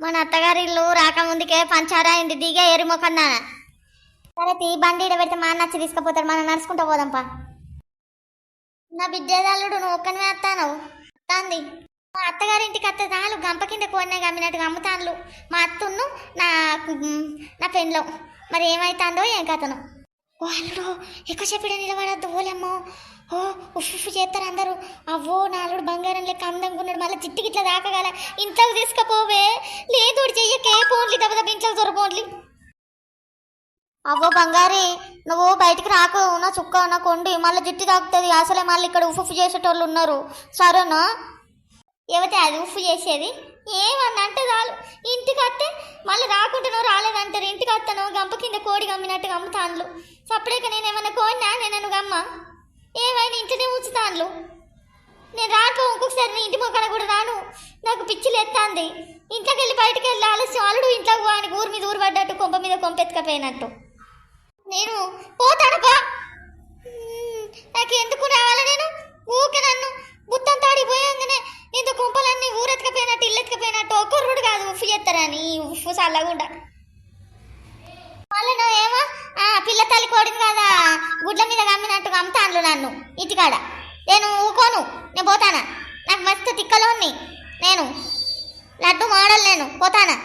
మన అత్తగారి ఇల్లు రాకముందుకే పంచారాయింది దిగే ఎరిమొకన్నా సరే తీ బండి ఈడ పెడితే మా అన్న వచ్చి తీసుకుపోతాడు. మనం నడుచుకుంటూ పోదాంపా నా బిడ్డేదాలుడు నువ్వు ఒక్కనే వస్తాను వస్తాంది మా అత్తగారింటికి అత్త చాలు గంప కింద కోడినే గమ్మినట్టుగా అమ్ముతాన్లు మా అత్తున్ను నా నా పెన్లో మరి ఏమైతాందో ఏం కథను. ఓ అల్లుడు చెప్పిడ నిలబడద్దు ఓలేమ్మో ఓ ఉఫ్ ఉఫ్ చేస్తారు అందరూ. అవ్వో నాలుగు బంగారం లెక్క అందంగా ఉన్నాడు మళ్ళీ చిట్టికి ఇట్లా దాకగల. ఇంట్లోకి తీసుకపోవే. లేదు చెయ్యకే. పోన్లి దెబ్బ దెబ్బ ఇంట్లోకి దొరపోన్లి అవ్వో బంగారి నువ్వు బయటికి రాకు. నా చుక్క నా కొండి. మళ్ళీ జుట్టు తాకుతుంది అసలే మళ్ళీ ఇక్కడ ఉఫ్ ఉఫ్ చేసేటోళ్ళు ఉన్నారు. సరేనా? ఏవైతే అది ఉఫ్ చేసేది? ఏమన్నా అంటే చాలు. ఇంటికి వస్తే మళ్ళీ రాకుండానో రాలేదంటారు. ఇంటికి వస్తాను గంప కింద అమ్మినట్టుగా అమ్ముతాన్లు సపరేక నేను ఏమన్నా కోడినా నేను గమ్మ ఏమైనా ఇంట్లోనే ఉంచుతాన్లు నేను రాను ఇంకొకసారి నీ ఇంటి మొక్కన కూడా రాను. నాకు పిచ్చిలు ఎత్తాంది ఇంట్లోకి వెళ్ళి బయటకు వెళ్ళి ఆలస్యం. అల్లుడు ఇంట్లోకి వానికి ఊరి మీద ఊరు పడ్డట్టు కొంప మీద కొంపెత్తుకపోయినట్టు నేను పోతానపా నాకు ఎందుకు రావాలా నేను? ఊకే నన్ను బుత్తం తాడిపోయంగానే ఇంత కుంపలన్నీ ఊరెత్తకపోయినట్టు ఇల్లు ఎత్తుకపోయినట్టు ఒక్కరుడు కాదు ఉఫ్ చేస్తారని ఉఫ్ చల్లగుండా ఆ పిల్ల తల్లి కోడింది కదా గుడ్ల మీద కమ్మినట్టు అమ్ముతాను నన్ను ఇంటికాడ. నేను ఊకోను నేను పోతానా? నాకు మస్తు తిక్కలో ఉంది నేను లడ్డు మోడల్ నేను పోతానా?